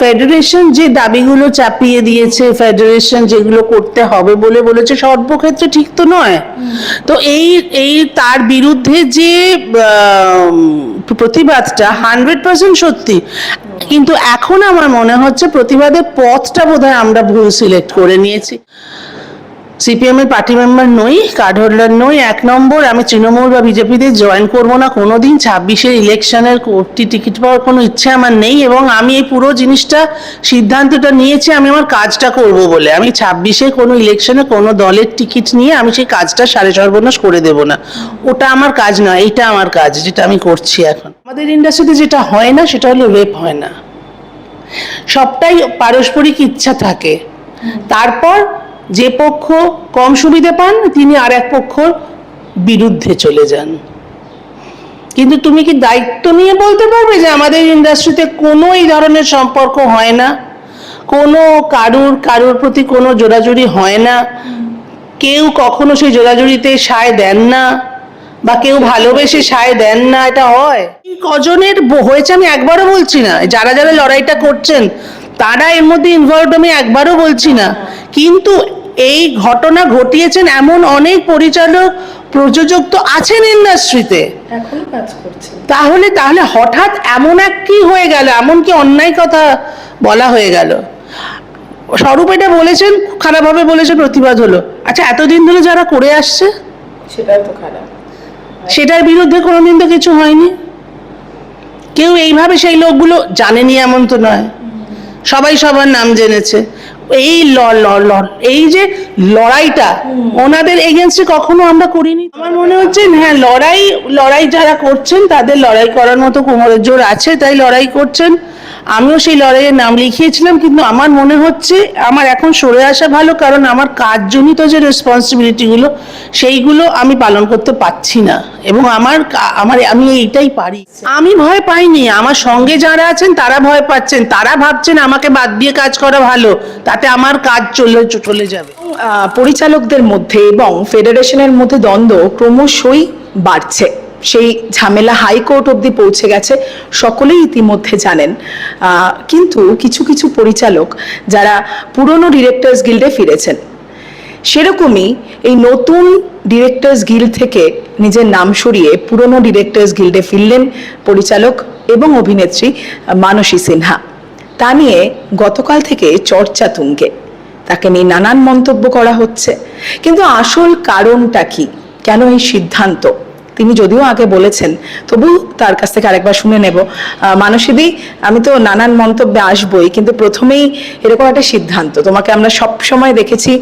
Federation যে দাবিগুলো চাপিয়ে দিয়েছে ফেডারেশন যেগুলো করতে হবে বলে বলেছে, সর্বক্ষেত্রে ঠিক তো নয়। তো এই এই তার বিরুদ্ধে যে প্রতিবাদটা হান্ড্রেড পার্সেন্ট সত্যি। কিন্তু এখন আমার মনে হচ্ছে প্রতিবাদের পথটা বোধহয় আমরা ভুল সিলেক্ট করে নিয়েছি। সিপিএম এর পার্টি মেম্বার নই কার্ড হোল্ডার নই, এক নম্বর আমি তৃণমূল বা বিজেপিতে জয়েন করব না কোনোদিন। ছাব্বিশের ইলেকশনের কোর্টি টিকিট পাওয়ার কোনো ইচ্ছে আমার নেই এবং আমি এই পুরো জিনিসটা, সিদ্ধান্তটা নিয়েছি, আমি আমার কাজটা করব বলে। আমি ছাব্বিশে কোনো ইলেকশনে কোনো দলের টিকিট নিয়ে আমি সেই কাজটা সাড়ে সর্বনাশ করে দেব না। ওটা আমার কাজ নয়, এইটা আমার কাজ, যেটা আমি করছি এখন। আমাদের ইন্ডাস্ট্রিতে যেটা হয় না, সেটা হলো রেপ হয় না। সবটাই পারস্পরিক ইচ্ছা থাকে। তারপর যে পক্ষ কম সুবিধে পান, তিনি আর এক পক্ষ বিরুদ্ধে চলে যান। কিন্তু তুমি কি দায়িত্ব নিয়ে বলতে পারবে যে আমাদের ইন্ডাস্ট্রিতে কোনো এই ধরনের সম্পর্ক হয় না? কোনো কারুর কারুর প্রতি কোনো জোরাজুরি হয় না? কেউ কখনো সেই জোরাজুরিতে সায় দেন না? বা কেউ ভালোবেসে সায় দেন না? এটা হয়? কজনের হয়েছে আমি একবারও বলছি না। যারা যারা লড়াইটা করছেন, তারা এর মধ্যে ইনভলভ আমি একবারও বলছি না। কিন্তু এই ঘটনা ঘটিয়েছেন এমন অনেক পরিচালক প্রযোজক তো আছেন ইন্ডাস্ট্রিতে তাহলে তাহলে হঠাৎ এমন এক কি হয়ে গেল? এমন কি অন্যায় কথা বলা হয়ে গেল? স্বরূপ এটা বলেছেন খারাপভাবে বলেছে প্রতিবাদ হলো। আচ্ছা এতদিন ধরে যারা করে আসছে? সেটাই তো খারাপ। সেটার বিরুদ্ধে কোনোদিন তো কিছু হয়নি? কেউ এইভাবে সেই লোকগুলো জানেনি এমন তো নয়। সবাই সবার নাম জেনেছে। এই ল ল এই যে লড়াইটা, ওনাদের এগেনস্টে কখনো আমরা করিনি। আমার মনে হচ্ছে হ্যাঁ লড়াই লড়াই যারা করছেন, তাদের লড়াই করার মতো কোমরের জোর আছে, তাই লড়াই করছেন। আমিও সেই লড়াইয়ের নাম লিখিয়েছিলাম, কিন্তু আমার মনে হচ্ছে আমার এখন সরে আসা ভালো, কারণ আমার কাজজনিত যে রেসপন্সিবিলিটিগুলো সেইগুলো আমি পালন করতে পারছি না। এবং আমার আমার, আমি এইটাই পারি। আমি ভয় পাইনি। আমার সঙ্গে যারা আছেন, তারা ভয় পাচ্ছেন। তারা ভাবছেন আমাকে বাদ দিয়ে কাজ করা ভালো। তাতে আমার কাজ চলে চলে যাবে। পরিচালকদের মধ্যে এবং ফেডারেশনের মধ্যে দ্বন্দ্ব ক্রমশই বাড়ছে। সেই ঝামেলা হাইকোর্ট অবধি পৌঁছে গেছে, সকলেই ইতিমধ্যে জানেন। কিন্তু কিছু কিছু পরিচালক যারা পুরনো ডিরেক্টর্স গিল্ডে ফিরেছেন, সেরকমই এই নতুন ডিরেক্টর্স গিল্ড থেকে নিজের নাম সরিয়ে পুরনো ডিরেক্টর্স গিল্ডে ফিরলেন পরিচালক এবং অভিনেত্রী মানসী সিনহা। তা নিয়ে গতকাল থেকে চর্চা তুঙ্গে। তাকে নিয়ে নানান মন্তব্য করা হচ্ছে। কিন্তু আসল কারণটা কি? কেন এই সিদ্ধান্ত? তিনি যদিও আগে বলেছেন, তবু তার কাছ থেকে আরেকবার শুনে নেব। মানসীদি, আমি তো নানান মন্তব্যে আসবই, কিন্তু প্রথমেই এরকম একটা সিদ্ধান্ত। তোমাকে আমরা সব সময় দেখেছি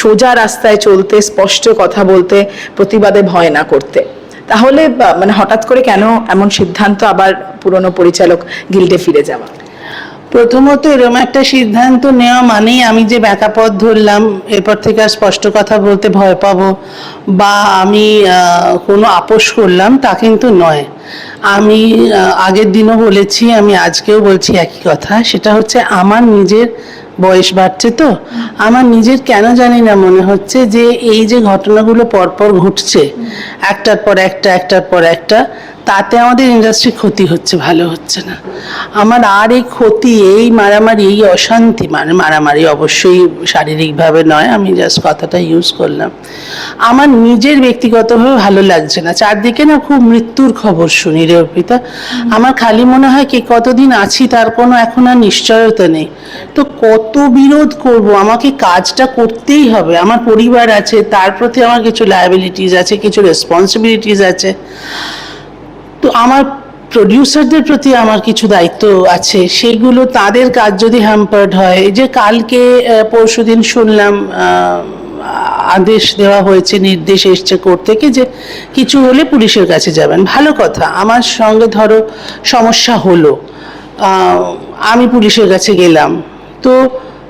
সোজা রাস্তায় চলতে, স্পষ্ট কথা বলতে, প্রতিবাদে ভয় না করতে। তাহলে মানে হঠাৎ করে কেন এমন সিদ্ধান্ত আবার পুরনো পরিচালক গিল্ডে ফিরে যাওয়া? প্রথমত এরকম একটা সিদ্ধান্ত নেওয়া মানেই আমি যে ব্যাকা পথ ধরলাম, এরপর থেকে আর স্পষ্ট কথা বলতে ভয় পাবো বা আমি কোনো আপোষ করলাম তা কিন্তু নয়। আমি আগের দিনও বলেছি, আমি আজকেও বলছি একই কথা, সেটা হচ্ছে আমার নিজের বয়স বাড়ছে তো, আমার নিজের কেন জানি না মনে হচ্ছে যে এই যে ঘটনাগুলো পরপর ঘটছে, একটার পর একটা, একটার পর একটা, তাতে আমাদের ইন্ডাস্ট্রি ক্ষতি হচ্ছে, ভালো হচ্ছে না। আমার আর এই ক্ষতি, এই মারামারি, এই অশান্তি মানে মারামারি অবশ্যই শারীরিকভাবে নয়, আমি জাস্ট কথাটা ইউজ করলাম। আমার নিজের ব্যক্তিগতভাবে ভালো লাগছে না, চারদিকে না খুব মৃত্যুর খবর শুনি রে অর্পিতা আমার খালি মনে হয় কি, কতদিন আছি তার কোনো এখন আর নিশ্চয়তা নেই। তো কত বিরোধ করব, আমাকে কাজটা করতেই হবে। আমার পরিবার আছে, তার প্রতি আমার কিছু লায়াবিলিটিস আছে, কিছু রেসপন্সিবিলিটিস আছে। তো আমার প্রডিউসারদের প্রতি আমার কিছু দায়িত্ব আছে, সেগুলো তাদের কাজ যদি হ্যাম্পার্ড হয় যে কালকে পরশু দিন শুনলাম আদেশ দেওয়া হয়েছে, নির্দেশ এসছে কোর্ট থেকে যে কিছু হলে পুলিশের কাছে যাবেন। ভালো কথা, আমার সঙ্গে ধরো সমস্যা হলো। আমি পুলিশের কাছে গেলাম। তো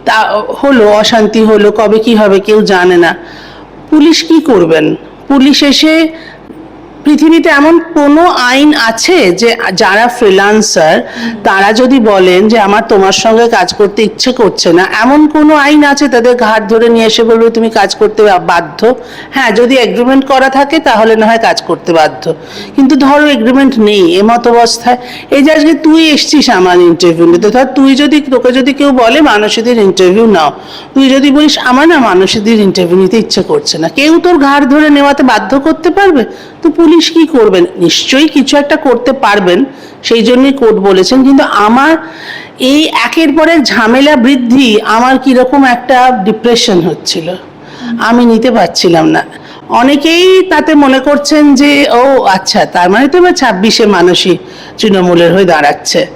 তা হলো, অশান্তি হলো, কবে কি হবে কেউ জানে না। পুলিশ কি করবেন? পুলিশ এসে পৃথিবীতে এমন কোনো আইন আছে যে যারা ফ্রিল্যান্সার তারা যদি বলেন যে আমার তোমার সঙ্গে কাজ করতে ইচ্ছে করছে না, এমন কোনো আইন আছে তাদের ঘাট ধরে নিয়ে এসে বলবে তুমি কাজ করতে বাধ্য? হ্যাঁ যদি এগ্রিমেন্ট করা থাকে তাহলে না হয় কাজ করতে বাধ্য। কিন্তু ধরো এগ্রিমেন্ট নেই এমত অবস্থায় এই যে আজকে তুই এসছিস আমার ইন্টারভিউ নিতে, ধর তুই যদি, তোকে যদি কেউ বলে মানসীদের ইন্টারভিউ নাও, তুই যদি বলিস আমার না মানসীদের ইন্টারভিউ নিতে ইচ্ছে করছে না, কেউ তোর ঘাড় ধরে নেওয়াতে বাধ্য করতে পারবে? তো পুলিশ কি করবেন? নিশ্চয়ই কিছু একটা করতে পারবেন, সেই জন্যই কোর্ট বলেছেন। কিন্তু আমার এই একের পর ঝামেলা বৃদ্ধি আমার কীরকম একটা ডিপ্রেশন হচ্ছিল। আমি নিতে পারছিলাম না। অনেকেই তাতে মনে করছেন যে, ও আচ্ছা তার মানে তো এবার ছাব্বিশে মানুষই তৃণমূলের হয়ে দাঁড়াচ্ছে।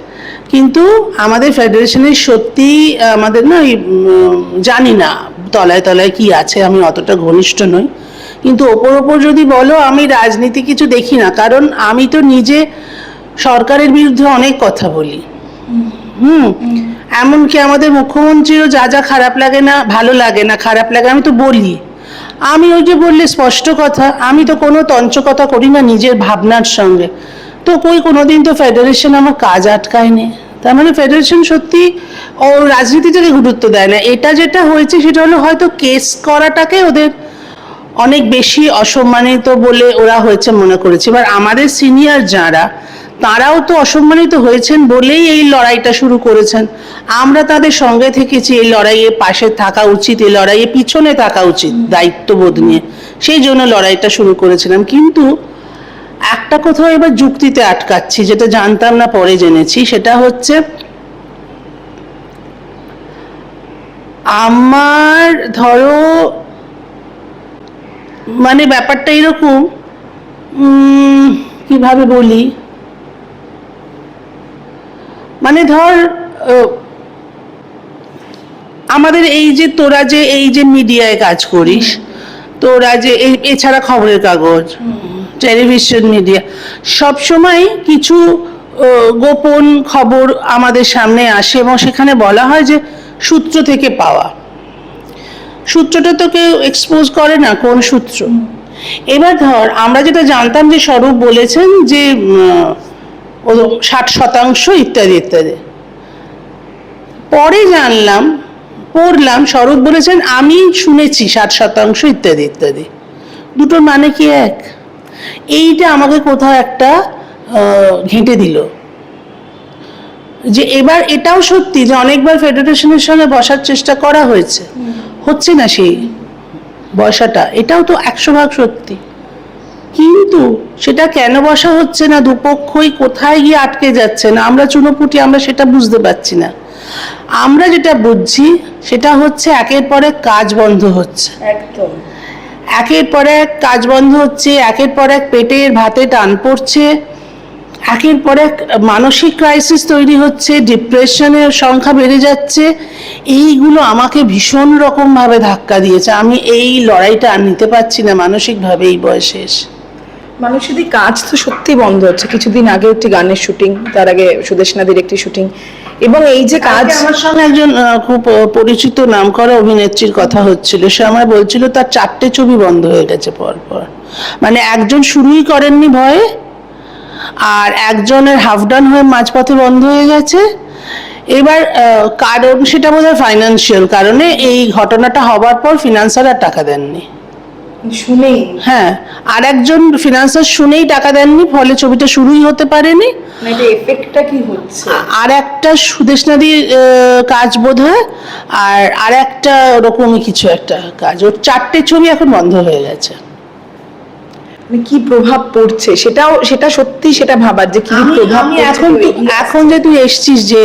কিন্তু আমাদের ফেডারেশনের সত্যি আমাদের না জানি না তলায় তলায় কি আছে, আমি অতটা ঘনিষ্ঠ নই। কিন্তু ওপর ওপর যদি বলো, আমি রাজনীতি কিছু দেখি না। কারণ আমি তো নিজে সরকারের বিরুদ্ধে অনেক কথা বলি। হুম? এমনকি আমাদের মুখ্যমন্ত্রীও যা যা খারাপ লাগে না, ভালো লাগে না, খারাপ লাগে আমি তো বলি। আমি ওই যে বললে স্পষ্ট কথা, আমি তো কোনো তঞ্চকতা করি না নিজের ভাবনার সঙ্গে। তো কই কোনোদিন তো ফেডারেশন আমার কাজ আটকায় আটকায়নি। তার মানে ফেডারেশন সত্যি ও রাজনীতিটাকে গুরুত্ব দেয় না। এটা যেটা হয়েছে, সেটা হলো হয়তো কেস করাটাকে ওদের অনেক বেশি অসম্মানিত বলে ওরা হয়েছে মনে করেছে। এবার আমাদের সিনিয়র যারা, তারাও তো অসম্মানিত হয়েছেন বলেই এই লড়াইটা শুরু করেছেন। আমরা তাদের সঙ্গে থেকেছি, এই লড়াইয়ে পাশে থাকা উচিত, এই লড়াইয়ে পিছনে থাকা উচিত দায়িত্ববোধ নিয়ে। সেই জন্য লড়াইটা শুরু করেছিলাম। কিন্তু একটা কোথাও এবার যুক্তিতে আটকাচ্ছি, যেটা জানতাম না, পরে জেনেছি। সেটা হচ্ছে আমার, ধরো মানে ব্যাপারটা এরকম কীভাবে বলি? মানে ধর আমাদের এই যে তোরা যে এই যে মিডিয়ায় কাজ করিস, তোরা যে এছাড়া খবরের কাগজ, টেলিভিশন মিডিয়া, সব সময় কিছু গোপন খবর আমাদের সামনে আসে এবং সেখানে বলা হয় যে সূত্র থেকে পাওয়া। সূত্রটা তো কেউ এক্সপোজ করে না, কোন সূত্র? এবার ধর, আমরা যেটা জানতাম যে স্বরূপ বলেছেন যে ষাট শতাংশ ইত্যাদি ইত্যাদি। পরে জানলাম, পড়লাম, স্বরূপ বলেছেন, আমি শুনেছি ষাট শতাংশ ইত্যাদি ইত্যাদি। দুটোর মানে কি এক? এইটা আমাকে কোথাও একটা ঘেঁটে দিল। যে এবার এটাও সত্যি যে অনেকবার ফেডারেশনের সঙ্গে বসার চেষ্টা করা হয়েছে। হচ্ছে না সেই বসাটা? এটাও তো একশো ভাগ সত্যি। কিন্তু সেটা কেন বসা হচ্ছে না? দুপক্ষই কোথায় গিয়ে আটকে যাচ্ছে না আমরা চুনোপুটি আমরা সেটা বুঝতে পারছি না। আমরা যেটা বুঝছি সেটা হচ্ছে একের পর এক কাজ বন্ধ হচ্ছে। একদম। একের পর এক কাজ বন্ধ হচ্ছে একের পর এক পেটের ভাতে টান পড়ছে। একের পর এক মানসিক ক্রাইসিস তৈরি হচ্ছে ডিপ্রেশনের সংখ্যা বেড়ে যাচ্ছে। এইগুলো আমাকে ভীষণ রকমভাবে ধাক্কা দিয়েছে। আমি এই লড়াইটা আর নিতে পারছি না মানসিকভাবে এই বয়সে এসে। মানুষেরই কাজ তো সত্যি বন্ধ হচ্ছে। কিছুদিন আগে একটি গানের শুটিং তার আগে সুদেশনাদির একটি শুটিং এবং এই যে কাজ আমার সঙ্গে একজন খুব পরিচিত নামকরা অভিনেত্রীর কথা হচ্ছিল। সে আমায় বলছিল তার চারটে ছবি বন্ধ হয়ে গেছে পর পর মানে একজন শুরুই করেননি ভয়ে আর একজনের হাফ ডান হয়ে মাঝপথে বন্ধ হয়ে গেছে। এবার কারণ সেটা বোধ হয় ফাইন্যান্সিয়াল কারণে এই ঘটনাটা হবার পর ফিনান্সার আর টাকা দেননি। শুনেই। হ্যাঁ আর একজন ফিনান্সার শুনেই টাকা দেননি ফলে ছবিটা শুরুই হতে পারেনি। মানে এফেক্টটা কি হচ্ছে? আর একটা সুদেশ নদীর কাজ বোধ হয় আর আর একটা ওরকমই কিছু একটা কাজ। ওর চারটে ছবি এখন বন্ধ হয়ে গেছে। মানে কি প্রভাব পড়ছে? সেটাও সেটা সত্যি সেটা ভাবার যে কি প্রভাব এখন এখন যে তুই এসছিস যে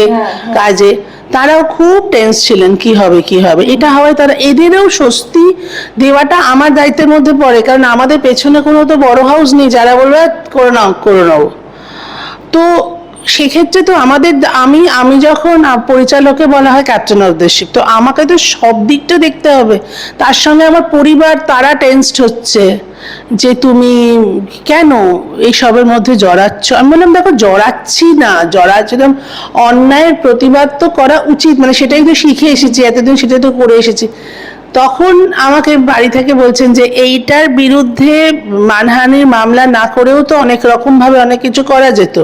কাজে তারাও খুব টেন্স ছিলেন কি হবে কি হবে। এটা হয় তারা এদেরও স্বস্তি দেওয়াটা আমার দায়িত্বের মধ্যে পড়ে কারণ আমাদের পেছনে কোনো তো বড় হাউস নেই যারা বলবে করোনা করে নাও করে নাও। তো সেক্ষেত্রে তো আমাদের আমি আমি যখন পরিচালকে বলা হয় ক্যাপ্টেন অফ দ্য শিপ তো আমাকে তো সব দিকটা দেখতে হবে। তার সঙ্গে আমার পরিবার, তারা টেন্সড হচ্ছে যে তুমি কেন এইসবের মধ্যে জড়াচ্ছ? আমি বললাম, দেখো, জড়াচ্ছি না। জড়াচ্ছিলাম অন্যায়ের প্রতিবাদ তো করা উচিত। মানে সেটাই তো শিখে এসেছি, এতদিন সেটাই তো করে এসেছি। তখন আমাকে বাড়ি থেকে বলছেন যে এইটার বিরুদ্ধে মানহানির মামলা না করেও তো অনেক রকম ভাবে অনেক কিছু করা যেত।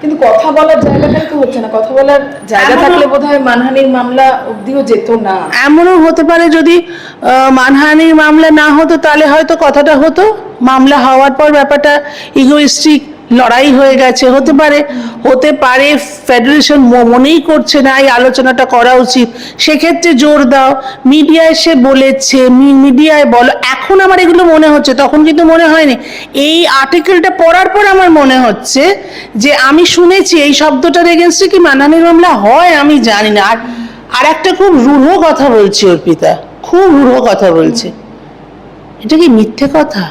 কিন্তু কথা বলার জায়গাটাই তো হচ্ছে না। কথা বলার জায়গা থাকলে বোধহয় মানহানির মামলা অবধিও যেত না। এমনও হতে পারে যদি আহ, মানহানির মামলা না হতো তাহলে হয়তো কথাটা হতো। মামলা হওয়ার পর ব্যাপারটা ইগোইস্টিক লড়াই হয়ে গেছে, হতে পারে হতে পারে ফেডারেশন মনেই করছে না, এই আলোচনাটা করা উচিত। সেক্ষেত্রে জোর দাও। মিডিয়া এসে বলেছে মিডিয়ায় বলো, এখন আমার এগুলো মনে হচ্ছে, তখন কিন্তু মনে হয়নি। এই আর্টিকেলটা পড়ার পর আমার মনে হচ্ছে যে, আমি শুনেছি, এই শব্দটার এগেনস্টে কি মানহানির মামলা হয়, আমি জানি না। আর আর একটা খুব রূঢ় কথা বলছি অর্পিতা, খুব রূঢ় কথা বলছে। এটা কি মিথ্যে কথা?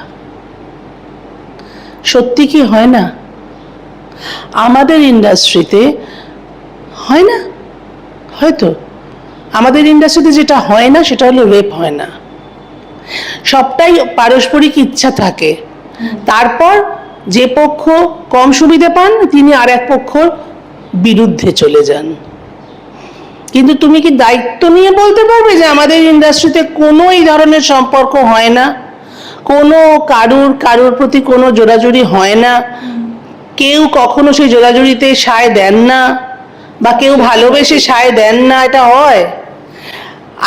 সত্যি কি হয় না? আমাদের ইন্ডাস্ট্রিতে হয় না? হয়তো। আমাদের ইন্ডাস্ট্রিতে যেটা হয় না, সেটা হলো রেপ হয় না। সবটাই পারস্পরিক ইচ্ছা থাকে। তারপর যে পক্ষ কম সুবিধা পান, তিনি আর এক পক্ষর বিরুদ্ধে চলে যান। কিন্তু তুমি কি দায়িত্ব নিয়ে বলতে পারবে যে আমাদের ইন্ডাস্ট্রিতে কোনো এই ধরনের সম্পর্ক হয় না? কোনো কারুর কারুর প্রতি কোনো জোরাজুরি হয় না। কেউ কখনো সেই জোরাজুরিতে সায় দেন না বা কেউ ভালোবেসে সায় দেন না, এটা হয়।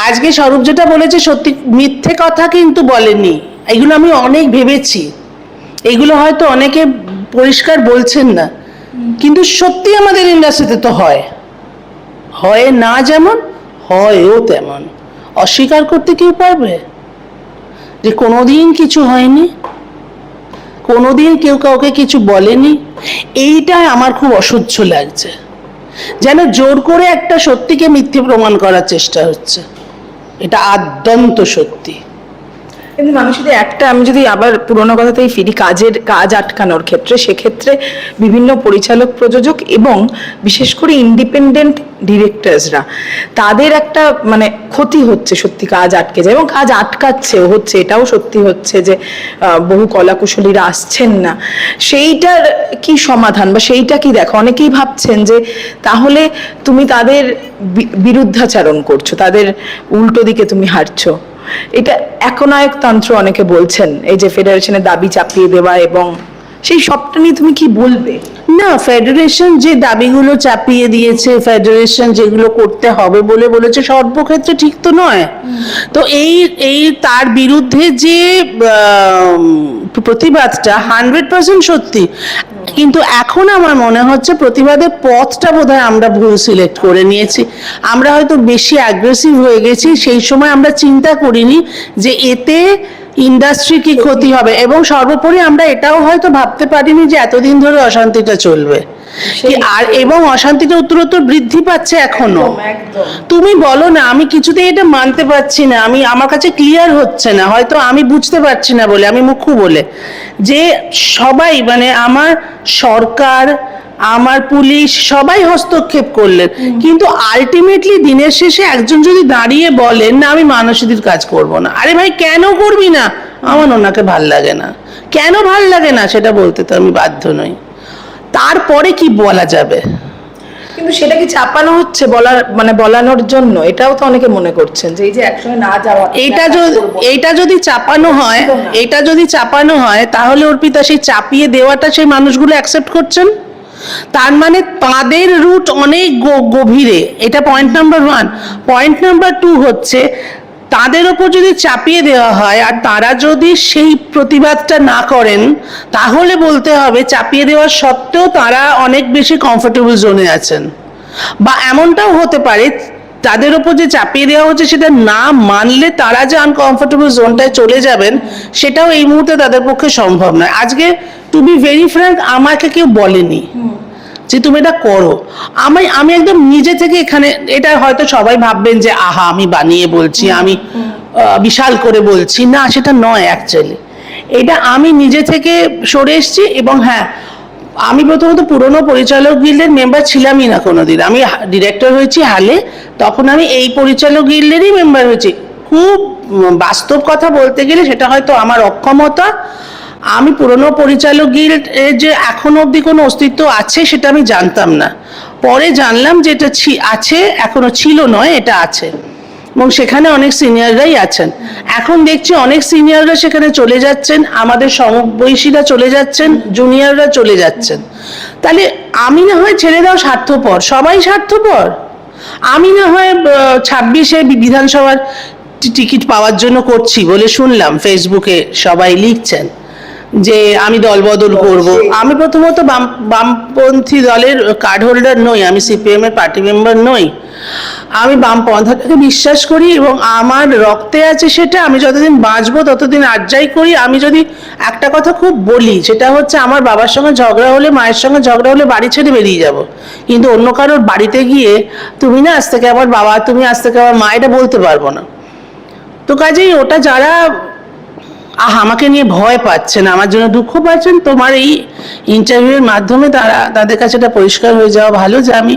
আজকে স্বরূপ যেটা বলেছে সত্যি মিথ্যে কথা কিন্তু বলেনি। এগুলো আমি অনেক ভেবেছি। এগুলো হয়তো অনেকে পরিষ্কার বলছেন না। কিন্তু সত্যি আমাদের ইন্ডাস্ট্রিতে তো হয়। হয় না যেমন, হয়ও তেমন। অস্বীকার করতে কেউ পারবে? যে কোনোদিন কিছু হয়নি, কোনোদিন কেউ কাউকে কিছু বলেনি, এইটাই আমার খুব অসহ্য লাগছে। যেন জোর করে একটা সত্যিকে মিথ্যে প্রমাণ করার চেষ্টা হচ্ছে। এটা আদ্যন্ত সত্যি। কিন্তু মানুষ যদি একটা, আমি যদি আবার পুরোনো কথাতেই ফিরি, কাজের কাজ আটকানোর ক্ষেত্রে, সেক্ষেত্রে বিভিন্ন পরিচালক, প্রযোজক এবং বিশেষ করে ইন্ডিপেন্ডেন্ট ডিরেক্টরসরা তাদের একটা মানে ক্ষতি হচ্ছে সত্যি কাজ আটকে যায় এবং কাজ আটকাচ্ছেও হচ্ছে, এটাও সত্যি হচ্ছে যে বহু কলাকুশলীরা আসছেন না। সেইটার কি সমাধান বা সেইটা কি দেখো? অনেকেই ভাবছেন যে, তাহলে তুমি তাদের বিরুদ্ধাচারণ করছ, তাদের উল্টো দিকে তুমি হারছো এটা একনায়কতন্ত্র অনেকে বলছেন এই যে ফেডারেশনের দাবি চাপিয়ে দেওয়া এবং সেই সবটা নিয়ে তুমি কি বলবে? না ফেডারেশন যে দাবিগুলো চাপিয়ে দিয়েছে ফেডারেশন যেগুলো করতে হবে বলে বলেছে সর্বক্ষেত্রে ঠিক তো নয়। তো এই এই তার বিরুদ্ধে যে প্রতিবাদটা হান্ড্রেড পার্সেন্ট সত্যি। কিন্তু এখন আমার মনে হচ্ছে প্রতিবাদের পথটা বোধহয় আমরা ভুল সিলেক্ট করে নিয়েছি। আমরা হয়তো বেশি অ্যাগ্রেসিভ হয়ে গেছি, সেই সময় আমরা চিন্তা করিনি যে এতে ইন্ডাস্ট্রি কি ক্ষতি হবে। এবং সর্বোপরি আমরা এটাও হয়তো ভাবতে পারিনি যে এতদিন ধরে অশান্তিটা চলবে। আর এবং অশান্তিটা উত্তরোত্তর বৃদ্ধি পাচ্ছে এখনও? তুমি বলো না আমি কিছুতেই এটা মানতে পারছি না আমি আমার কাছে ক্লিয়ার হচ্ছে না হয়তো আমি বুঝতে পারছি না বলে আমি মুখ্য বলে। যে সবাই মানে আমার সরকার আমার পুলিশ সবাই হস্তক্ষেপ করলেন। কিন্তু আলটিমেটলি দিনের শেষে একজন যদি দাঁড়িয়ে বলেন না আমি মানসীদের কাজ করব না। আরে ভাই কেন করবি না? আমার ওনাকে ভালো লাগে না। কেন ভালো লাগে না? সেটা বলতে তো আমি বাধ্য নই। তারপরে কি বলা যাবে? কিন্তু সেটা কি চাপানো হচ্ছে বলার মানে বলানোর জন্য? এটাও তো অনেকে মনে করছেন যে এই যে একসঙ্গে না যাওয়া এইটা যদি এইটা যদি চাপানো হয় এটা যদি চাপানো হয় তাহলে অর্পিতা সেই চাপিয়ে দেওয়াটা সেই মানুষগুলো অ্যাকসেপ্ট করছেন? তার মানে তাদের রুট অনেক গভীরে। এটা point number one point number two হচ্ছে তাদের ওপর যদি চাপিয়ে দেওয়া হয় আর তারা যদি সেই প্রতিবাদটা না করেন, তাহলে বলতে হবে চাপিয়ে দেওয়া সত্ত্বেও তারা অনেক বেশি কমফোর্টেবল জোনে আছেন। বা এমনটাও হতে পারে, তাদের ওপর যে চাপিয়ে দেওয়া হচ্ছে সেটা না মানলে তারা যে আনকমফোর্টেবল জোনটায় চলে যাবেন, সেটাও এই মুহূর্তে তাদের পক্ষে সম্ভব নয়। আজকে টু বি ভেরি ফ্র্যাঙ্ক আমাকে কেউ বলেনি। যে তুমি এটা করো। আমি আমি একদম নিজে থেকে এখানে এটা হয়তো সবাই ভাববেন যে আহা আমি বানিয়ে বলছি আমি বিশাল করে বলছি। না সেটা নয় অ্যাকচুয়ালি এটা আমি নিজে থেকে সরে এসেছি এবং হ্যাঁ আমি প্রথমত পুরনো পরিচালক গিল্ডের মেম্বার ছিলামই না কোনোদিন। আমি ডিরেক্টর হয়েছি হালে তখন আমি এই পরিচালক গিল্ডেরই মেম্বার হয়েছি। খুব বাস্তব কথা বলতে গেলে সেটা হয়তো আমার অক্ষমতা আমি পুরনো পরিচালক গিল্ড এর যে এখনও অবধি কোনো অস্তিত্ব আছে, সেটা আমি জানতাম না। পরে জানলাম যে এটা আছে, এখনও ছিল নয়, এটা আছে। এবং সেখানে অনেক সিনিয়ররাই আছেন। এখন দেখছি অনেক সিনিয়ররা সেখানে চলে যাচ্ছেন, আমাদের সমবয়সীরা চলে যাচ্ছেন জুনিয়ররা চলে যাচ্ছেন। তাহলে আমি না হয় ছেড়ে দাও স্বার্থপর, সবাই স্বার্থপর। আমি না হয় ছাব্বিশে বিধানসভার টিকিট পাওয়ার জন্য করছি বলে শুনলাম ফেসবুকে সবাই লিখছেন। যে আমি দলবদল করব। আমি প্রথমত বাম বামপন্থী দলের কার্ড হোল্ডার নই আমি সিপিএম এর পার্টি মেম্বার নই। আমি বামপন্থাটাকে বিশ্বাস করি এবং আমার রক্তে আছে সেটা আমি যতদিন বাঁচবো ততদিন আর্যাই করি। আমি যদি একটা কথা খুব বলি সেটা হচ্ছে আমার বাবার সঙ্গে ঝগড়া হলে মায়ের সঙ্গে ঝগড়া হলে বাড়ি ছেড়ে বেরিয়ে যাব। কিন্তু অন্য কারোর বাড়িতে গিয়ে তুমি না আজ থেকে আমার বাবা তুমি আজ থেকে আমার মা এটা বলতে পারব না। তো কাজেই ওটা যারা আহ, আমাকে নিয়ে ভয় পাচ্ছেন, আমার জন্য দুঃখ পাচ্ছেন। তোমার এই ইন্টারভিউয়ের মাধ্যমে তারা, তাদের কাছে এটা পরিষ্কার হয়ে যাওয়া ভালো যে আমি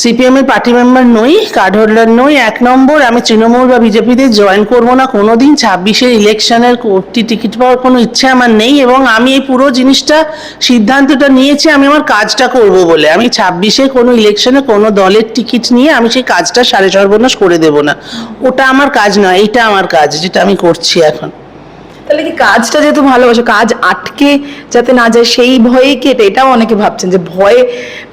সিপিএম এর পার্টি মেম্বার নই কার্ড হোল্ডার নই, এক নম্বর আমি তৃণমূল বা বিজেপিতে জয়েন করব না, কোনোদিন ছাব্বিশের ইলেকশনের কোর্টি টিকিট পাওয়ার কোনো ইচ্ছে আমার নেই এবং আমি এই পুরো জিনিসটা, সিদ্ধান্তটা নিয়েছি, আমি আমার কাজটা করব বলে। আমি ছাব্বিশে কোনো ইলেকশনে কোনো দলের টিকিট নিয়ে আমি সেই কাজটা সাড়ে সর্বনাশ করে দেব না। ওটা আমার কাজ নয় এটা আমার কাজ, যেটা আমি করছি এখন। তাহলে কি কাজটা যেহেতু ভালোবাসো, কাজ আটকে যাতে না যায়, সেই ভয়ে কেটে এটাও অনেকে ভাবছেন যে ভয়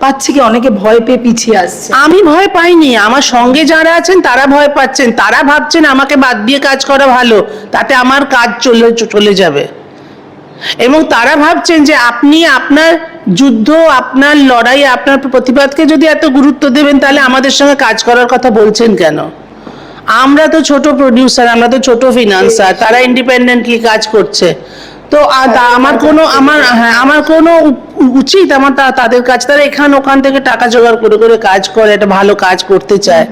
পাচ্ছে কি, অনেকে ভয় পেয়ে পিছিয়ে আসছে। আমি ভয় পাইনি, আমার সঙ্গে যারা আছেন তারা ভয় পাচ্ছেন, তারা ভাবছেন আমাকে বাদ দিয়ে কাজ করা ভালো, তাতে আমার কাজ চলে চলে যাবে। এবং তারা ভাবছেন যে আপনি আপনার যুদ্ধ, আপনার লড়াই, আপনার প্রতিবাদকে যদি এত গুরুত্ব দেবেন, তাহলে আমাদের সঙ্গে কাজ করার কথা বলছেন কেন? আমরা তো ছোট প্রডিউসার আমরা তো ছোট ফিনান্সার তারা ইন্ডিপেন্ডেন্টলি কাজ করছে। তো আমার কোনো, আমার হ্যাঁ আমার কোনো উচিত আমার তাদের কাছে তারা এখান ওখান থেকে টাকা জোগাড় করে করে কাজ করে, একটা ভালো কাজ করতে চায়।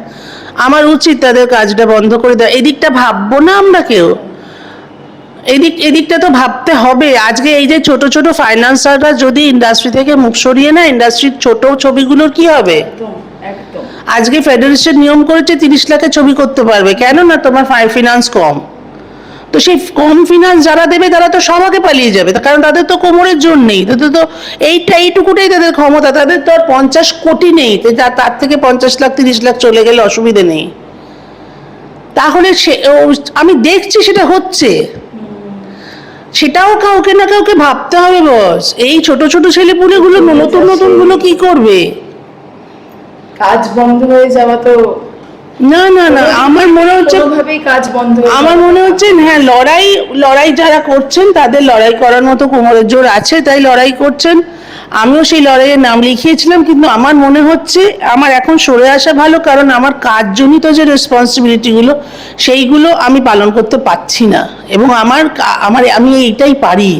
আমার উচিত তাদের কাজটা বন্ধ করে দেওয়া। এদিকটা ভাববো না আমরা কেউ? এদিক, এদিকটা তো ভাবতে হবে। আজকে এই যে ছোট ছোট ফাইন্যান্সাররা যদি ইন্ডাস্ট্রি থেকে মুখ সরিয়ে না ইন্ডাস্ট্রির ছোট ছবিগুলোর কি হবে? আজকে ফেডারেশন নিয়ম করেছে তিরিশ লাখে ছবি করতে পারবে। কেন না তোমার ফিনান্স কম। তো সেই কম ফিনান্স যারা দেবে তারা তো সবাকে পালিয়ে যাবে। কারণ তাদের তো কোমরের জোর নেই। তাদের তো এইটা এইটুকুটাই তাদের ক্ষমতা। তাদের তো আর পঞ্চাশ কোটি নেই। তার থেকে পঞ্চাশ লাখ তিরিশ লাখ চলে গেলে অসুবিধে নেই। তাহলে সে আমি দেখছি সেটা হচ্ছে। সেটাও কাউকে না কাউকে ভাবতে হবে বস। এই ছোট ছোট ছেলেপুলেগুলো নতুন নতুনগুলো কি করবে? কাজ বন্ধ হয়ে যাওয়া তো না না না আমার মনে হচ্ছে কাজ বন্ধ আমার মনে হচ্ছে হ্যাঁ লড়াই লড়াই যারা করছেন তাদের লড়াই করার মতো কোমরের জোর আছে তাই লড়াই করছেন। আমিও সেই লড়াইয়ের নাম লিখিয়েছিলাম কিন্তু আমার মনে হচ্ছে আমার এখন সরে আসা ভালো কারণ আমার কাজজনিত যে রেসপন্সিবিলিটিগুলো সেইগুলো আমি পালন করতে পারছি না। এবং আমার আমার আমি এইটাই পারি।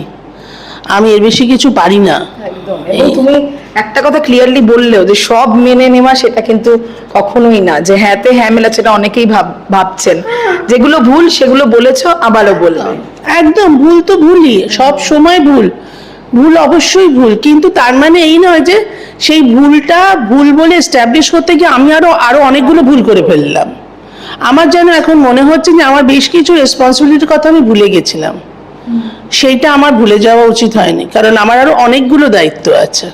আমি এর বেশি কিছু পারি না। একদম। এবং তুমি একটা কথা ক্লিয়ারলি বললেও যে সব মেনে নেওয়া সেটা কিন্তু কখনোই না। যে হ্যাঁতে হ্যাঁ মেলা সেটা অনেকেই ভাব ভাবছেন। যেগুলো ভুল সেগুলো বলেছ আবারও বলবে। একদম ভুল তো ভুলই সব সময় ভুল। ভুল অবশ্যই ভুল কিন্তু তার মানে এই নয় যে সেই ভুলটা ভুল বলে এস্টাবলিশ করতে গিয়ে আমি আরও আরও অনেকগুলো ভুল করে ফেললাম। আমার যেন এখন মনে হচ্ছে যে আমার বেশ কিছু রেসপন্সিবিলিটির কথা আমি ভুলে গেছিলাম। সেইটা আমার ভুলে যাওয়া উচিত হয়নি। কারণ আমার আরও অনেকগুলো দায়িত্ব আছে।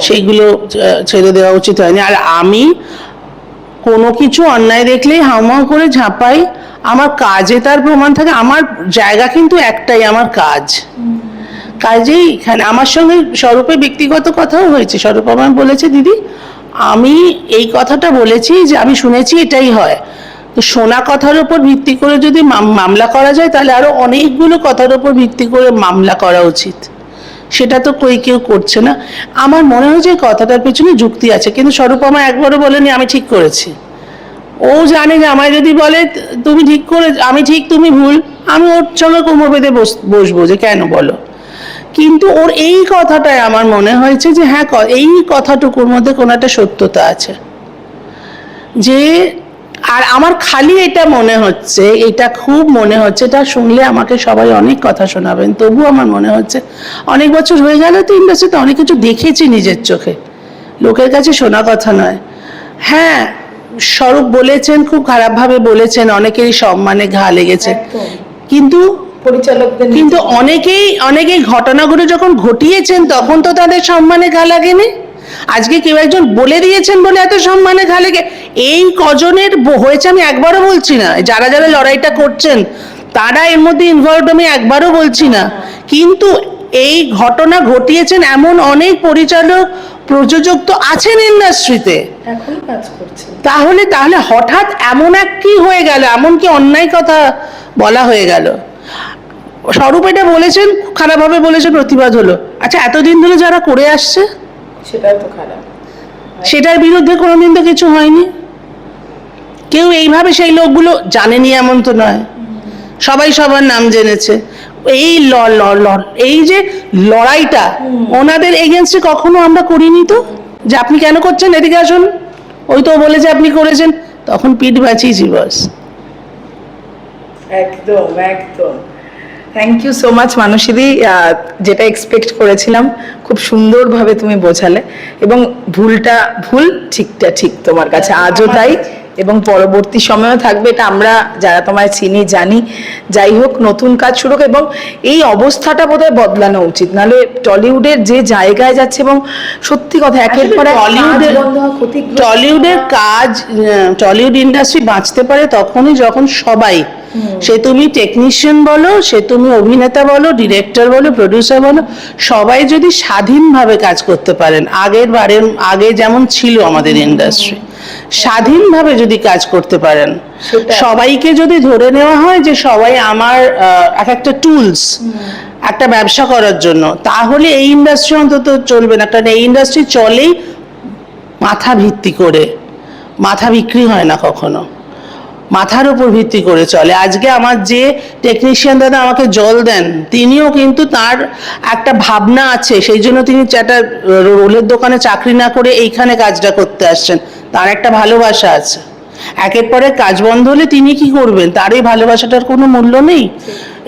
সেইগুলো ছেড়ে দেওয়া উচিত হয়নি। আর আমি কোনো কিছু অন্যায় দেখলেই হাউমাউ করে ঝাঁপাই। আমার কাজে তার প্রমাণ থাকে। আমার জায়গা কিন্তু একটাই, আমার কাজ। কাজেই এখানে আমার সঙ্গে স্বরূপে ব্যক্তিগত কথাও হয়েছে। স্বরূপ আমার বলেছে, দিদি, আমি এই কথাটা বলেছি যে, আমি শুনেছি এটাই হয়। তো শোনা কথার উপর ভিত্তি করে যদি মাম- মামলা করা যায়, তাহলে আরও অনেকগুলো কথার উপর ভিত্তি করে মামলা করা উচিত। সেটা তো কই কেউ করছে না। আমার মনে হয় যে কথাটার পেছনে যুক্তি আছে। কিন্তু স্বরূপ আমায় একবারও বলেনি, আমি ঠিক করেছি। ও জানে যে আমায় যদি বলে, তুমি ঠিক করে, আমি ঠিক, তুমি ভুল, আমি ওর সঙ্গে কোমর বেঁধে বস- বসবো যে কেন বলো? কিন্তু ওর এই কথাটাই আমার মনে হয়েছে যে হ্যাঁ এই কথাটুকুর মধ্যে কোনো একটা সত্যতা আছে। যে আর আমার খালি এটা মনে হচ্ছে এটা খুব মনে হচ্ছে এটা শুনলে আমাকে সবাই অনেক কথা শোনাবেন তবু আমার মনে হচ্ছে অনেক বছর হয়ে গেল তো ইন্ডাস্ট্রিতে অনেক কিছু দেখেছি নিজের চোখে। লোকের কাছে শোনা কথা নয়। হ্যাঁ স্বরূপ বলেছেন খুব খারাপভাবে বলেছেন অনেকেরই সম্মানে ঘা লেগেছে। কিন্তু পরিচালকদের কিন্তু অনেকেই অনেকেই ঘটনাগুলো যখন ঘটিয়েছেন তখন তো তাদের সম্মানে ঘা লাগেনি। আজকে কেউ একজন বলে দিয়েছেন বলে এত সম্মানে লেগে এই কজনের হয়েছে আমি একবারও বলছি না। যারা যারা লড়াইটা করছেন তারা এর মধ্যে ইনভলভ আমি একবারও বলছি না। কিন্তু এই ঘটনা ঘটিয়েছেন এমন অনেক পরিচালক প্রযোজক তো আছেন ইন্ডাস্ট্রিতে তাহলে তাহলে হঠাৎ এমন এক কি হয়ে গেল? এমন কি অন্যায় কথা বলা হয়ে গেল? স্বরূপ এটা বলেছেন খারাপভাবে বলেছেন প্রতিবাদ হলো। আচ্ছা এতদিন ধরে যারা করে আসছে? সেটাও তো খারাপ। সেটার বিরুদ্ধে কোনোদিন তো কিছু হয়নি। কেউ এইভাবে সেই লোকগুলো জানেনি এমন তো নয়। সবাই সবার নাম জেনেছে। এই ল ল ল এই যে লড়াইটা ওনাদের এগেনস্টে কখনো আমরা করিনি তো? যে আপনি কেন করছেন? এদিকে আসুন। ওই তো বলেছে আপনি করেছেন। তখন পিঠ বাঁচিয়েছি বস একদম একদম। থ্যাংক ইউ সো মাচ মানসীদি যেটা এক্সপেক্ট করেছিলাম খুব সুন্দরভাবে তুমি বোঝালে এবং ভুলটা ভুল ঠিকটা ঠিক তোমার কাছে। আজও তাই এবং পরবর্তী সময়ও থাকবে এটা আমরা যারা তোমায় চিনি জানি। যাই হোক নতুন কাজ শুরু হোক এবং এই অবস্থাটা বোধহয় বদলানো উচিত। নাহলে টলিউডের যে জায়গায় যাচ্ছে এবং সত্যি কথা একের পর টলিউডের টলিউডের কাজ টলিউড ইন্ডাস্ট্রি বাঁচতে পারে তখনই যখন সবাই সে তুমি টেকনিশিয়ান বলো সে তুমি অভিনেতা বলো ডিরেক্টর বলো প্রডিউসার বলো সবাই যদি স্বাধীনভাবে কাজ করতে পারেন আগের বারের আগে যেমন ছিল আমাদের ইন্ডাস্ট্রি স্বাধীনভাবে যদি কাজ করতে পারেন সবাইকে যদি ধরে নেওয়া হয় যে সবাই আমার এক একটা টুলস একটা ব্যবসা করার জন্য তাহলে এই ইন্ডাস্ট্রি অন্তত চলবে না কারণ এই ইন্ডাস্ট্রি চলেই মাথা ভিত্তি করে মাথা বিক্রি হয় না কখনো। মাথার উপর ভিত্তি করে চলে। আজকে আমার যে টেকনিশিয়ান দাদা আমাকে জল দেন, তিনিও কিন্তু তার একটা ভাবনা আছে, সেই জন্য তিনি একটা রোলের দোকানে চাকরি না করে এইখানে কাজটা করতে আসছেন। তার একটা ভালোবাসা আছে। একের পরে কাজ বন্ধ হলে তিনি কি করবেন? তার এই ভালোবাসাটার কোনো মূল্য নেই।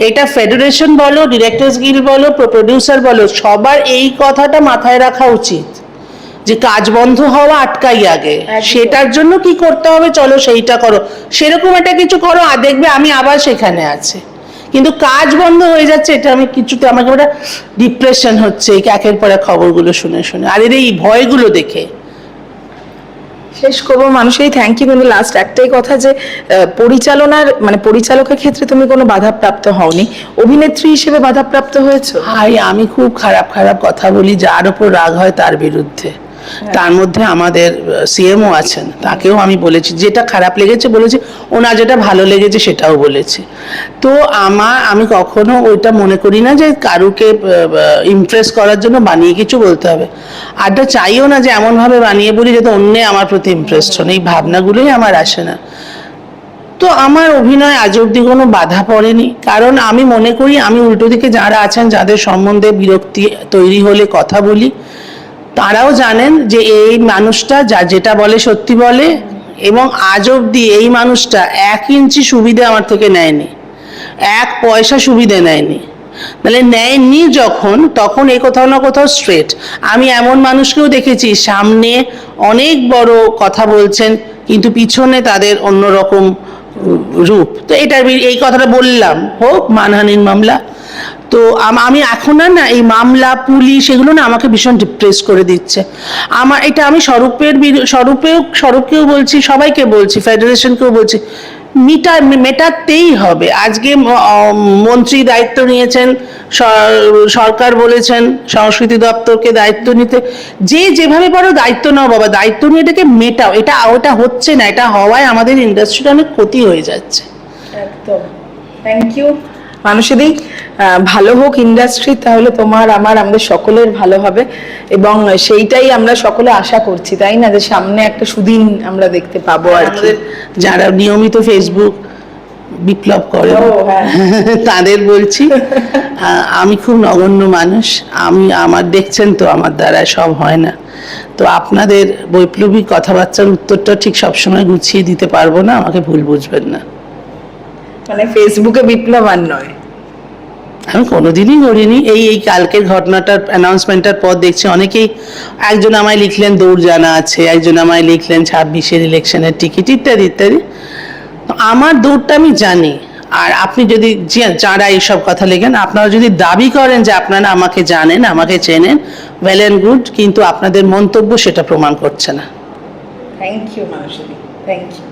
এটা ফেডারেশন বলো ডিরেক্টর্স গিল বলো প্রডিউসার বলো, সবার এই কথাটা মাথায় রাখা উচিত। যে কাজ বন্ধ হওয়া আটকাই আগে। সেটার জন্য কি করতে হবে? চলো সেইটা করো। সেরকম একটা কিছু করো আর দেখবে আমি আবার সেখানে আছি। কিন্তু কাজ বন্ধ হয়ে যাচ্ছে এটা আমি কিছুতে আমাকে একটা ডিপ্রেশন হচ্ছে এই একের পর খবরগুলো শুনে শুনে। আর এর এই ভয়গুলো দেখে। শেষ করব। মানুষই থ্যাংক ইউ কিন্তু লাস্ট একটাই কথা যে পরিচালনার মানে পরিচালকের ক্ষেত্রে তুমি কোনো বাধাপ্রাপ্ত হওনি। অভিনেত্রী হিসেবে বাধাপ্রাপ্ত হয়েছো? ভাই আমি খুব খারাপ খারাপ কথা বলি যার ওপর রাগ হয় তার বিরুদ্ধে। তার মধ্যে আমাদের সিএমও আছেন, তাকেও আমি বলেছি, যেটা খারাপ লেগেছে বলেছি, ওনার যেটা ভালো লেগেছে সেটাও বলেছি। তো আমার আমি কখনো ওইটা মনে করি না যে কারুকে ইমপ্রেস করার জন্য বানিয়ে কিছু বলতে হবে। আরটা চাইও না যে এমনভাবে বানিয়ে বলি যাতে অন্যে আমার প্রতি ইমপ্রেসড হন, এই ভাবনাগুলোই আমার আসে না। তো আমার অভিনয় আজ অব্দি কোনো বাধা পড়েনি, কারণ আমি মনে করি আমি উল্টো দিকে যারা আছেন, যাদের সম্বন্ধে বিরক্তি তৈরি হলে কথা বলি তারাও জানেন যে এই মানুষটা যা যেটা বলে সত্যি বলে এবং আজ অব্দি এই মানুষটা এক ইঞ্চি সুবিধে আমার থেকে নেয়নি, এক পয়সা সুবিধে নেয়নি। তাহলে নেয়নি যখন, তখন এ কোথাও না কোথাও স্ট্রেট আমি এমন মানুষকেও দেখেছি, সামনে অনেক বড় কথা বলছেন, কিন্তু পিছনে তাদের অন্যরকম রূপ। তো এটা এই কথাটা বললাম, হোক, মানহানির মামলা। তো আমি এখন আর না এই মামলা পুলিশ এগুলো না আমাকে ভীষণ ডিপ্রেস করে দিচ্ছে। আমার এটা আমি স্বরূপের স্বরূপেও স্বরূপকেও বলছি সবাইকে বলছি ফেডারেশনকেও বলছি মিটা মেটাতেই হবে। আজকে মন্ত্রী দায়িত্ব নিয়েছেন স- সরকার বলেছেন সংস্কৃতি দপ্তরকে দায়িত্ব নিতে। যে যেভাবে পারো দায়িত্ব নাও বাবা দায়িত্ব নিয়ে এটাকে মেটাও। এটা ওটা হচ্ছে না এটা হওয়ায় আমাদের ইন্ডাস্ট্রিটা অনেক ক্ষতি হয়ে যাচ্ছে। একদম। থ্যাংক ইউ মানুষেরই ভালো হোক ইন্ডাস্ট্রি তাহলে তোমার আমার আমাদের সকলের ভালো হবে। এবং সেইটাই আমরা সকলে আশা করছি তাই না? যে সামনে একটা সুদিন আমরা দেখতে পাবো আর যারা নিয়মিত ফেসবুক বিপ্লব করে হ্যাঁ। তাদের বলছি আমি খুব নগণ্য মানুষ আমি আমার দেখছেন তো আমার দ্বারা সব হয় না। তো আপনাদের বৈপ্লবিক কথাবার্তার উত্তরটা ঠিক সবসময় গুছিয়ে দিতে পারব না আমাকে ভুল বুঝবেন না। মানে ফেসবুকে বিপ্লব আর নয়। আমি কোনোদিনই করিনি। এই এই কালকের ঘটনাটার অ্যানাউন্সমেন্টটার পর দেখছি অনেকেই, একজন আমায় লিখলেন দৌড় জানা আছে, একজন আমায় লিখলেন ছাব্বিশের ইলেকশনের টিকিট ইত্যাদি ইত্যাদি। আমার দৌড়টা আমি জানি। আর আপনি যদি যারা এইসব কথা লেখেন, আপনারা যদি দাবি করেন যে আপনারা আমাকে জানেন, আমাকে চেনেন ওয়েল অ্যান্ড গুড কিন্তু আপনাদের মন্তব্য সেটা প্রমাণ করছে না। থ্যাংক ইউ মানুষেরই থ্যাংক ইউ